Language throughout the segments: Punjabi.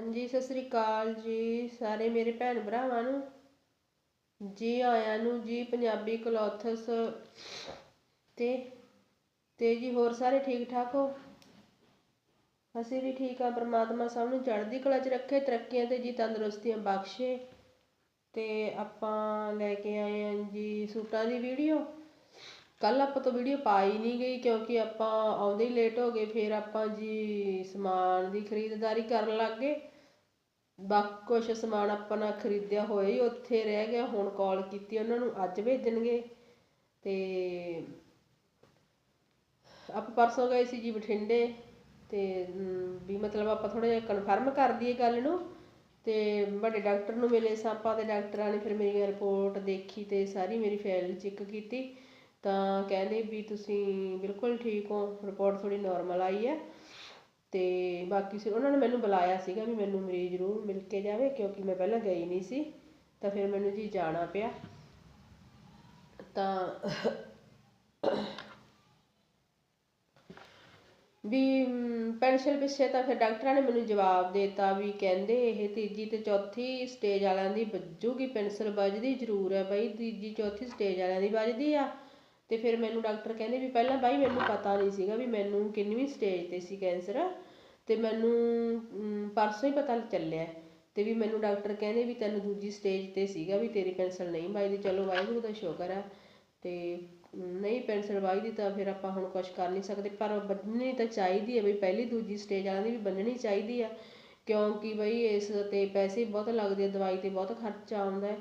ਹਾਂਜੀ, ਸਤਿ ਸ੍ਰੀ ਅਕਾਲ ਜੀ ਸਾਰੇ ਮੇਰੇ ਭੈਣ ਭਰਾਵਾਂ ਨੂੰ। ਜੀ ਆਇਆਂ ਨੂੰ, ਜੀ ਪੰਜਾਬੀ ਕਲੋਥਸ ਤੇ ਤੇ ਜੀ ਹੋਰ ਸਾਰੇ ਠੀਕ ਠਾਕ ਹੋ? ਅਸੀਂ ਵੀ ਠੀਕ ਆ ਪ੍ਰਮਾਤਮਾ ਸਭ ਨੂੰ ਚੜ੍ਹਦੀ ਕਲਾ 'ਚ ਰੱਖੇ, ਤਰੱਕੀਆਂ ਤੇ ਜੀ ਤੰਦਰੁਸਤੀਆਂ ਬਖਸ਼ੇ। ਤੇ ਆਪਾਂ ਲੈ ਕੇ ਆਏ ਹਾਂ ਜੀ ਸੂਟਾਂ ਦੀ ਵੀਡੀਓ। ਕੱਲ ਆਪਾਂ ਤੋਂ ਵੀਡੀਓ ਪਾਈ ਨਹੀਂ ਗਈ ਕਿਉਂਕਿ ਆਪਾਂ ਆਉਂਦੇ ਹੀ ਲੇਟ ਹੋ ਗਏ, ਫਿਰ ਆਪਾਂ ਜੀ ਸਮਾਨ ਦੀ ਖਰੀਦਦਾਰੀ ਕਰਨ ਲੱਗ ਗਏ। ਬਾਕੀ ਕੁਛ ਸਮਾਨ ਆਪਾਂ ਨੇ ਖਰੀਦਿਆ ਹੋਇਆ ਹੀ, ਉੱਥੇ ਰਹਿ ਗਿਆ, ਹੁਣ ਕਾਲ ਕੀਤੀ ਉਹਨਾਂ ਨੂੰ, ਅੱਜ ਭੇਜਣਗੇ। ਤੇ ਆਪਾਂ ਪਰਸੋਂ ਗਏ ਸੀ ਜੀ ਬਠਿੰਡੇ ਤੇ ਵੀ ਮਤਲਬ ਆਪਾਂ ਥੋੜਾ ਜਿਹਾ ਕਨਫਰਮ ਕਰ ਦਈਏ ਗੱਲ ਨੂੰ। ਤੇ ਵੱਡੇ ਡਾਕਟਰ ਨੂੰ ਮਿਲੇ ਸਾਂ ਆਪਾਂ ਤੇ ਡਾਕਟਰਾਂ ਨੇ ਫਿਰ ਮੇਰੀ ਰਿਪੋਰਟ ਦੇਖੀ ਤੇ ਸਾਰੀ ਮੇਰੀ ਫਾਈਲ ਚੈੱਕ ਕੀਤੀ। ਤਾਂ ਕਹਿੰਦੇ ਵੀ ਤੁਸੀਂ ਬਿਲਕੁਲ ਠੀਕ ਹੋ ਰਿਪੋਰਟ ਥੋੜੀ ਨਾਰਮਲ ਆਈ ਹੈ ਤੇ ਬਾਕੀ ਸੀ, ਉਹਨਾਂ ਨੇ ਮੈਨੂੰ ਬੁਲਾਇਆ ਸੀਗਾ ਵੀ ਮੈਨੂੰ ਮਰੀਜ਼ ਜ਼ਰੂਰ ਮਿਲ ਕੇ ਜਾਵੇ ਕਿਉਂਕਿ ਮੈਂ ਪਹਿਲਾਂ ਗਈ ਨਹੀਂ ਸੀ, ਤਾਂ ਫਿਰ ਮੈਨੂੰ ਜੀ ਜਾਣਾ ਪਿਆ। ਤਾਂ ਵੀ ਪੈਨਸ਼ਨ ਪਿੱਛੇ ਤਾਂ ਫਿਰ ਡਾਕਟਰਾਂ ਨੇ ਮੈਨੂੰ ਜਵਾਬ ਦੇਤਾ ਵੀ ਕਹਿੰਦੇ ਇਹ ਤੀਜੀ ਤੇ ਚੌਥੀ ਸਟੇਜ ਵਾਲਿਆਂ ਦੀ ਵੱਜੂਗੀ ਪੈਨਸ਼ਨ ਵੱਜਦੀ ਜ਼ਰੂਰ ਹੈ ਬਈ ਤੀਜੀ, ਚੌਥੀ ਸਟੇਜ ਵਾਲਿਆਂ ਦੀ ਵੱਜਦੀ ਆ। ਤੇ ਫਿਰ ਮੈਨੂੰ ਡਾਕਟਰ ਕਹਿੰਦੇ ਵੀ ਪਹਿਲਾਂ ਬਾਈ ਮੈਨੂੰ ਪਤਾ ਨਹੀਂ ਸੀਗਾ ਵੀ ਮੈਨੂੰ ਕਿੰਨਵੀਂ ਸਟੇਜ ਤੇ ਸੀ ਕੈਂਸਰ ਤੇ ਮੈਨੂੰ ਪਰਸੋਂ ਹੀ ਪਤਾ ਚੱਲਿਆ ਤੇ ਵੀ ਮੈਨੂੰ ਡਾਕਟਰ ਕਹਿੰਦੇ ਵੀ ਤੈਨੂੰ ਦੂਜੀ ਸਟੇਜ ਤੇ ਸੀਗਾ ਵੀ ਤੇਰੀ ਪੈਨਸ਼ਨ ਨਹੀਂ ਵੱਜਦੀ ਚਲੋ ਵਾਹਿਗੁਰੂ ਦਾ ਸ਼ੁਕਰ ਆ ਤੇ ਅਮ, ਨਹੀਂ ਪੈਨਸ਼ਨ ਵੱਜਦੀ ਤਾਂ ਫਿਰ ਆਪਾਂ ਹੁਣ ਕੁਝ ਕਰ ਨਹੀਂ ਸਕਦੇ ਪਰ ਬੰਨਣੀ ਤਾਂ ਚਾਹੀਦੀ ਹੈ ਬਈ ਪਹਿਲੀ ਦੂਜੀ ਸਟੇਜ ਵਾਲਿਆਂ ਦੀ ਵੀ ਬੰਨਣੀ ਚਾਹੀਦੀ ਆ ਕਿਉਂਕਿ ਬਈ ਇਸ ਤੇ ਪੈਸੇ ਬਹੁਤ ਲੱਗਦੇ ਆ ਦਵਾਈ ਤੇ ਬਹੁਤ ਖਰਚਾ ਆਉਂਦਾ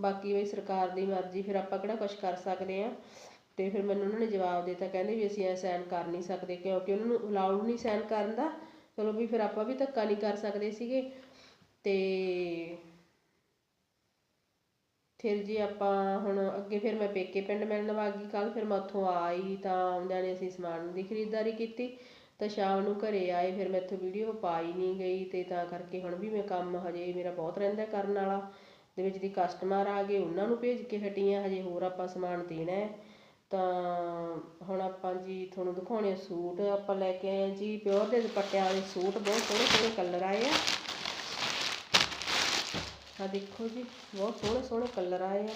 ਬਾਕੀ ਬਈ ਸਰਕਾਰ ਦੀ ਮਰਜ਼ੀ ਫਿਰ ਆਪਾਂ ਕਿਹੜਾ ਕੁਝ ਕਰ ਸਕਦੇ ਆ। ਤੇ ਫਿਰ ਮੈਨੂੰ ਉਹਨਾਂ ਨੇ ਜਵਾਬ ਦਿੱਤਾ, ਕਹਿੰਦੇ ਵੀ ਅਸੀਂ ਐ ਸਾਈਨ ਕਰ ਨਹੀਂ ਸਕਦੇ ਕਿਉਂਕਿ ਉਹਨਾਂ ਨੂੰ ਅਲਾਉਡ ਨਹੀਂ ਸਾਈਨ ਕਰਨ ਦਾ। ਚਲੋ ਵੀ ਫਿਰ ਆਪਾਂ ਵੀ ਧੱਕਾ ਨਹੀਂ ਕਰ ਸਕਦੇ ਸੀਗੇ। ਤੇ ਫਿਰ ਜੀ ਆਪਾਂ ਹੁਣ ਅੱਗੇ ਫਿਰ ਮੈਂ ਪੇਕੇ ਪਿੰਡ ਮਿਲਣ ਵਾਗੀ ਕੱਲ ਫਿਰ ਮੈਂ ਉੱਥੋਂ ਆਈ ਤਾਂ ਆਉਂਦਿਆਂ ਨੇ ਅਸੀਂ ਸਮਾਨ ਦੀ ਖਰੀਦਦਾਰੀ ਕੀਤੀ। ਤਾਂ ਸ਼ਾਮ ਨੂੰ ਘਰੇ ਆਏ, ਫਿਰ ਮੈਂ ਇੱਥੋਂ ਵੀਡੀਓ ਪਾਈ ਨਹੀਂ ਗਈ ਤੇ ਤਾਂ ਕਰਕੇ ਹੁਣ ਵੀ ਮੈਂ ਕੰਮ ਹਜੇ ਮੇਰਾ ਬਹੁਤ ਰਹਿੰਦਾ ਕਰਨ ਵਾਲਾ। ਦੇ ਵਿੱਚ ਦੀ ਕਸਟਮਰ ਆ ਗਏ, ਉਹਨਾਂ ਨੂੰ ਭੇਜ ਕੇ ਹਟੀਆਂ ਹਜੇ ਹੋਰ ਆਪਾਂ ਸਮਾਨ ਦੇਣਾ ਹੈ। ਤਾਂ ਹੁਣ ਆਪਾਂ ਜੀ ਤੁਹਾਨੂੰ ਦਿਖਾਉਣੇ ਸੂਟ। ਆਪਾਂ ਲੈ ਕੇ ਆਏ ਆ ਜੀ ਪਿਓਰ ਦੇ ਦੁਪੱਟਿਆਂ ਵਾਲੇ ਸੂਟ, ਬਹੁਤ ਸੋਹਣੇ ਸੋਹਣੇ ਕਲਰ ਆਏ ਆ। ਆ ਦੇਖੋ ਜੀ, ਬਹੁਤ ਸੋਹਣੇ ਸੋਹਣੇ ਕਲਰ ਆਏ ਆ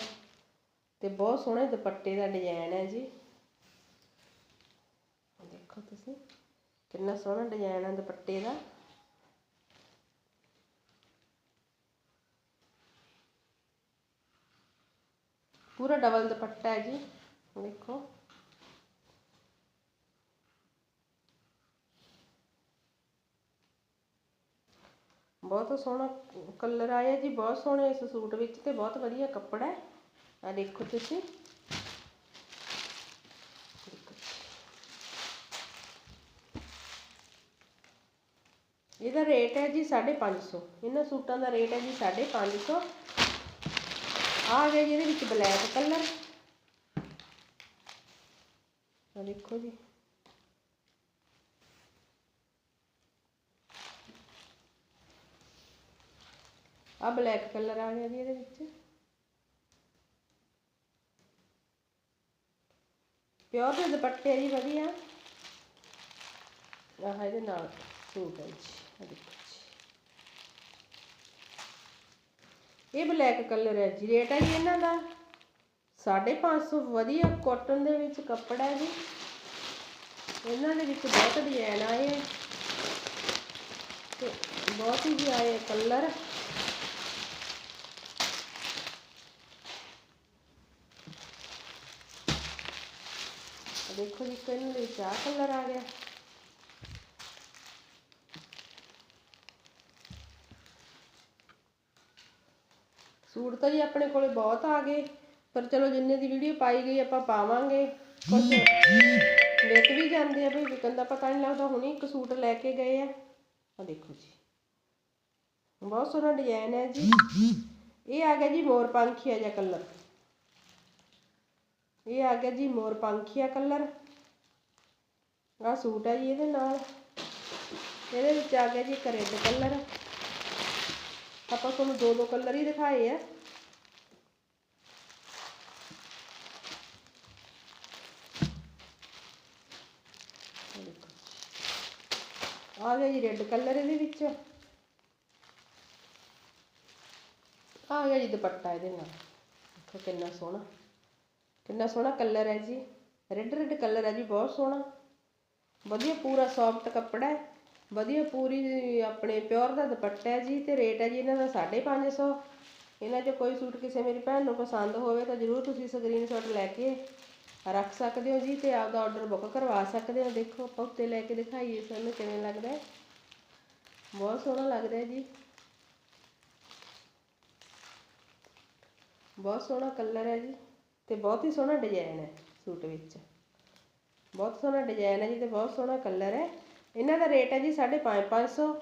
ਤੇ ਬਹੁਤ ਸੋਹਣੇ ਦੁਪੱਟੇ ਦਾ ਡਿਜ਼ਾਈਨ ਹੈ ਜੀ। ਦੇਖੋ ਤੁਸੀਂ, ਕਿੰਨਾ ਸੋਹਣਾ ਡਿਜ਼ਾਈਨ ਹੈ ਦੁਪੱਟੇ ਦਾ। ਪੂਰਾ ਡਬਲ ਦੁਪੱਟਾ ਹੈ ਜੀ। ਦੇਖੋ ਬਹੁਤ ਸੋਹਣਾ ਕਲਰ ਆਇਆ ਜੀ, ਬਹੁਤ ਸੋਹਣੇ ਇਸ ਸੂਟ ਵਿੱਚ ਤੇ ਬਹੁਤ ਵਧੀਆ ਕੱਪੜਾ ਹੈ। ਆ ਦੇਖੋ ਤੁਸੀਂ। ਇਹਦਾ ਰੇਟ ਹੈ ਜੀ 550 ਇਹਨਾਂ ਸੂਟਾਂ ਦਾ ਰੇਟ ਹੈ ਜੀ 550 ਆ ਗਿਆ ਜੀ, ਇਹਦੇ ਵਿੱਚ ਬਲੈਕ ਕਲਰ ਆ ਦੇਖੋ ਜੀ। ਆ ਬਲੈਕ ਕਲਰ ਆ ਗਿਆ ਜੀ ਇਹਦੇ ਵਿੱਚ। ਪਿਓਰ ਦੇ ਦੁਪੱਟੇ ਜੀ, ਵਧੀਆ। ਆਹ ਇਹਦੇ ਨਾਲ ਸੂਟ ਹੈ ਜੀ ਦੇਖੋ ਜੀ। ਇਹ ਬਲੈਕ ਕਲਰ ਹੈ ਜੀ ਰੇਟ ਹੈ ਜੀ ਇਹਨਾਂ ਦਾ। 550 ਵਧੀਆ ਕਾਟਨ ਦੇ ਵਿੱਚ ਕੱਪੜਾ ਹੈ ਜੀ। ਇਹਨਾਂ ਦੇ ਵਿੱਚ ਬਹੁਤ ਡਿਜ਼ਾਈਨ ਆਏ ਤੇ ਬਹੁਤ ਹੀ ਜੀ ਆਏ ਕਲਰ ਦੇਖੋ ਜੀ ਕਿੰਨੇ ਦੇ ਚਾਹ ਕਲਰ ਆ ਗਿਆ। ਸੂਟ ਤਾਂ ਜੀ ਆਪਣੇ ਕੋਲੇ ਬਹੁਤ ਆ ਗਏ। ਪਰ ਚਲੋ ਜਿੰਨੇ ਦੀ ਵੀਡੀਓ ਪਾਈ ਗਈ ਆਪਾਂ ਪਾਵਾਂਗੇ। ਕੁਝ ਵਿਕ ਵੀ ਜਾਂਦੇ ਆ ਭਈ ਵਿਕਣ ਦਾ ਪਤਾ ਨਹੀਂ ਲੱਗਦਾ, ਹੁਣੇ ਇੱਕ ਸੂਟ ਲੈ ਕੇ ਗਏ ਆ। ਆ ਦੇਖੋ ਜੀ। ਬਹੁਤ ਸੋਹਣਾ ਡਿਜ਼ਾਈਨ ਹੈ ਜੀ। ਇਹ ਆ ਗਿਆ ਜੀ ਮੋਰ ਪੰਖੀਆ ਜਿਹਾ ਕਲਰ ਇਹ ਆ ਗਿਆ ਜੀ ਮੋਰ ਪੰਖੀਆ ਕਲਰ ਆ ਸੂਟ ਹੈ ਜੀ ਇਹਦੇ ਨਾਲ। ਇਹਦੇ ਵਿੱਚ ਆ ਗਿਆ ਜੀ ਇੱਕ ਰੈੱਡ ਕਲਰ ਆਪਾਂ ਤੁਹਾਨੂੰ ਦੋ ਦੋ ਕਲਰ ਹੀ ਦਿਖਾਏ ਆ ਆ ਗਿਆ ਜੀ ਰੈੱਡ ਕਲਰ ਇਹਦੇ ਵਿੱਚ। ਆ ਗਿਆ ਜੀ ਦੁਪੱਟਾ ਇਹਦੇ ਨਾਲ। ਦੇਖੋ ਕਿੰਨਾ ਸੋਹਣਾ। ਕਿੰਨਾ ਸੋਹਣਾ ਕਲਰ ਹੈ ਜੀ। ਰੈੱਡ ਰੈੱਡ ਕਲਰ ਹੈ ਜੀ, ਬਹੁਤ ਸੋਹਣਾ। ਵਧੀਆ ਪੂਰਾ ਸੌਫਟ ਕੱਪੜਾ ਹੈ। ਵਧੀਆ ਪੂਰੀ ਆਪਣੇ ਪਿਓਰ ਦਾ ਦੁਪੱਟਾ ਹੈ ਜੀ ਤੇ ਰੇਟ ਹੈ ਜੀ ਇਹਨਾਂ ਦਾ 550 ਇਹਨਾਂ 'ਚੋਂ ਕੋਈ ਸੂਟ ਕਿਸੇ ਮੇਰੀ ਭੈਣ ਨੂੰ ਪਸੰਦ ਹੋਵੇ ਤਾਂ ਜ਼ਰੂਰ ਤੁਸੀਂ ਸਕਰੀਨਸ਼ਾਟ ਲੈ ਕੇ ਰੱਖ ਸਕਦੇ ਹੋ ਜੀ ਤੇ ਆਪਦਾ ਆਰਡਰ ਬੁੱਕ ਕਰਵਾ ਸਕਦੇ ਹੋ। ਦੇਖੋ, ਆਪਾਂ ਉੱਤੇ ਲੈ ਕੇ ਦਿਖਾਈਏ ਸਾਨੂੰ ਕਿਵੇਂ ਲੱਗਦਾ ਹੈ। ਬਹੁਤ ਸੋਹਣਾ ਲੱਗਦਾ ਹੈ ਜੀ। ਬਹੁਤ ਸੋਹਣਾ ਕਲਰ ਹੈ ਜੀ ਤੇ ਬਹੁਤ ਹੀ ਸੋਹਣਾ ਡਿਜ਼ਾਈਨ ਹੈ ਸੂਟ ਵਿੱਚ। ਬਹੁਤ ਸੋਹਣਾ ਡਿਜ਼ਾਈਨ ਹੈ ਜੀ ਤੇ ਬਹੁਤ ਸੋਹਣਾ ਕਲਰ ਹੈ। ਇਹਨਾਂ ਦਾ ਰੇਟ ਹੈ ਜੀ 550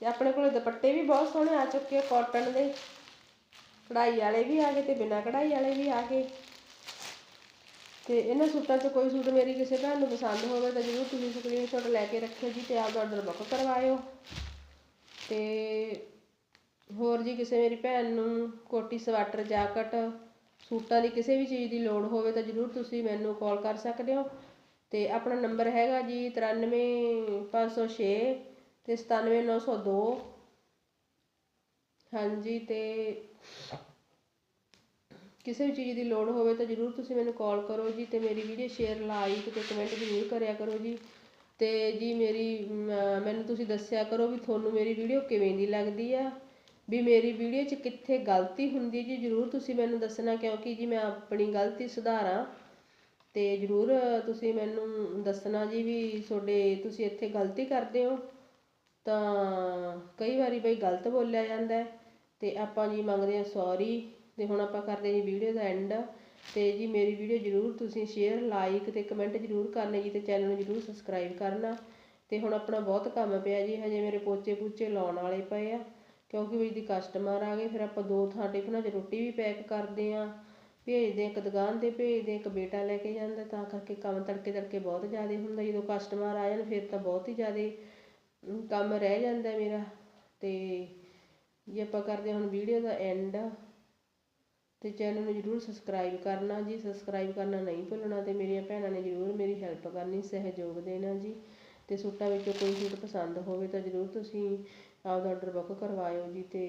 ਤੇ ਆਪਣੇ ਕੋਲ ਦੁਪੱਟੇ ਵੀ ਬਹੁਤ ਸੋਹਣੇ ਆ ਚੁੱਕੇ ਆ ਕਾਟਨ ਦੇ। ਕਢਾਈ ਵਾਲੇ ਵੀ ਆ ਗਏ ਤੇ ਬਿਨਾਂ ਕਢਾਈ ਵਾਲੇ ਵੀ ਆ ਗਏ। ਤੇ ਇਹਨਾਂ ਸੂਟਾਂ 'ਚ ਕੋਈ ਸੂਟ ਮੇਰੀ ਕਿਸੇ ਭੈਣ ਨੂੰ ਪਸੰਦ ਹੋਵੇ ਤਾਂ ਜ਼ਰੂਰ ਤੁਸੀਂ ਸਕਰੀਨਸ਼ਾਟ ਲੈ ਕੇ ਰੱਖਿਓ ਜੀ ਤੇ ਆਪਦਾ ਆਰਡਰ ਬੁੱਕ ਕਰਵਾਇਓ। ਤੇ ਹੋਰ ਜੀ ਕਿਸੇ ਮੇਰੀ ਭੈਣ ਨੂੰ ਕੋਟੀ, ਸਵਾਟਰ, ਜਾਕਟ ਸੂਟਾਂ ਦੀ ਕਿਸੇ ਵੀ ਚੀਜ਼ ਦੀ ਲੋੜ ਹੋਵੇ ਤਾਂ ਜ਼ਰੂਰ ਤੁਸੀਂ ਮੈਨੂੰ ਕਾਲ ਕਰ ਸਕਦੇ ਹੋ। ਤੇ ਆਪਣਾ ਨੰਬਰ ਹੈਗਾ ਜੀ 93506 ਤੇ 97902 ਹਾਂਜੀ, ਤੇ ਕਿਸੇ ਵੀ ਚੀਜ਼ ਦੀ ਲੋੜ ਹੋਵੇ ਤਾਂ ਜ਼ਰੂਰ ਤੁਸੀਂ ਮੈਨੂੰ ਕਾਲ ਕਰੋ ਜੀ ਅਤੇ ਮੇਰੀ ਵੀਡੀਓ ਸ਼ੇਅਰ ਲਾਈਕ ਅਤੇ ਕਮੈਂਟ ਜ਼ਰੂਰ ਕਰਿਆ ਕਰੋ ਜੀ। ਅਤੇ ਜੀ ਮੇਰੀ ਮੈਨੂੰ ਤੁਸੀਂ ਦੱਸਿਆ ਕਰੋ ਵੀ ਤੁਹਾਨੂੰ ਮੇਰੀ ਵੀਡੀਓ ਕਿਵੇਂ ਦੀ ਲੱਗਦੀ ਆ। ਵੀ ਮੇਰੀ ਵੀਡੀਓ 'ਚ ਕਿੱਥੇ ਗਲਤੀ ਹੁੰਦੀ ਜੀ, ਜ਼ਰੂਰ ਤੁਸੀਂ ਮੈਨੂੰ ਦੱਸਣਾ ਕਿਉਂਕਿ ਜੀ ਮੈਂ ਆਪਣੀ ਗਲਤੀ ਸੁਧਾਰਾਂ। ਅਤੇ ਜ਼ਰੂਰ ਤੁਸੀਂ ਮੈਨੂੰ ਦੱਸਣਾ ਜੀ ਵੀ ਤੁਹਾਡੇ, ਤੁਸੀਂ ਇੱਥੇ ਗਲਤੀ ਕਰਦੇ ਹੋ। ਤਾਂ ਕਈ ਵਾਰੀ ਬਈ ਗਲਤ ਬੋਲਿਆ ਜਾਂਦਾ ਅਤੇ ਆਪਾਂ ਜੀ ਮੰਗਦੇ ਹਾਂ ਸੌਰੀ ਤੇ ਹੁਣ ਆਪਾਂ ਕਰਦੇ ਜੀ ਵੀਡੀਓ ਦਾ ਐਂਡ ਤੇ ਜੀ ਮੇਰੀ ਵੀਡੀਓ ਜ਼ਰੂਰ ਤੁਸੀਂ ਸ਼ੇਅਰ ਲਾਈਕ ਤੇ ਕਮੈਂਟ ਜ਼ਰੂਰ ਕਰਨਾ ਜੀ ਤੇ ਚੈਨਲ ਨੂੰ ਜ਼ਰੂਰ ਸਬਸਕ੍ਰਾਈਬ ਕਰਨਾ। ਤੇ ਹੁਣ ਆਪਣਾ ਬਹੁਤ ਕੰਮ ਪਿਆ ਜੀ, ਹਜੇ ਮੇਰੇ ਪੋਚੇ ਪੂਚੇ ਲਾਉਣ ਵਾਲੇ ਪਏ ਆ। ਕਿਉਂਕਿ ਵੀ ਦੀ ਕਸਟਮਰ ਆ ਗਏ, ਫਿਰ ਆਪਾਂ ਦੋ ਥਾਂ ਟਿਫਨਾਂ 'ਚ ਰੋਟੀ ਵੀ ਪੈਕ ਕਰਦੇ ਆ ਭੇਜਦੇ ਇੱਕ ਦੁਕਾਨ ਤੇ, ਭੇਜਦੇ ਇੱਕ ਬੇਟਾ ਲੈ ਕੇ ਜਾਂਦਾ, ਤਾਂ ਕਰਕੇ ਕੰਮ ਤੜਕੇ ਤੜਕੇ ਬਹੁਤ ਜ਼ਿਆਦਾ ਹੁੰਦਾ। ਜਦੋਂ ਕਸਟਮਰ ਆ ਜਾਣ, ਫਿਰ ਤਾਂ ਬਹੁਤ ਹੀ ਜ਼ਿਆਦਾ ਕੰਮ ਰਹਿ ਜਾਂਦਾ ਮੇਰਾ। ਤੇ ਜੇ ਆਪਾਂ ਕਰਦੇ ਹੁਣ ਵੀਡੀਓ ਦਾ ਐਂਡ ਅਤੇ ਚੈਨਲ ਨੂੰ ਜਰੂਰ ਸਬਸਕ੍ਰਾਈਬ ਕਰਨਾ ਜੀ। ਸਬਸਕ੍ਰਾਈਬ ਕਰਨਾ ਨਹੀਂ ਭੁੱਲਣਾ ਅਤੇ ਮੇਰੀਆਂ ਭੈਣਾਂ ਨੇ ਜਰੂਰ ਮੇਰੀ ਹੈਲਪ ਕਰਨੀ, ਸਹਿਯੋਗ ਦੇਣਾ ਜੀ। ਅਤੇ ਸੂਟਾਂ ਵਿੱਚੋਂ ਕੋਈ ਸੂਟ ਪਸੰਦ ਹੋਵੇ ਤਾਂ ਜਰੂਰ ਤੁਸੀਂ ਆਪਦਾ ਆਰਡਰ ਬੁੱਕ ਕਰਵਾਇਓ ਜੀ ਅਤੇ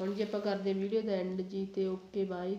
ਹੁਣ ਜੇ ਆਪਾਂ ਕਰਦੇ ਵੀਡੀਓ ਦਾ ਐਂਡ ਜੀ ਅਤੇ ਓਕੇ ਬਾਏ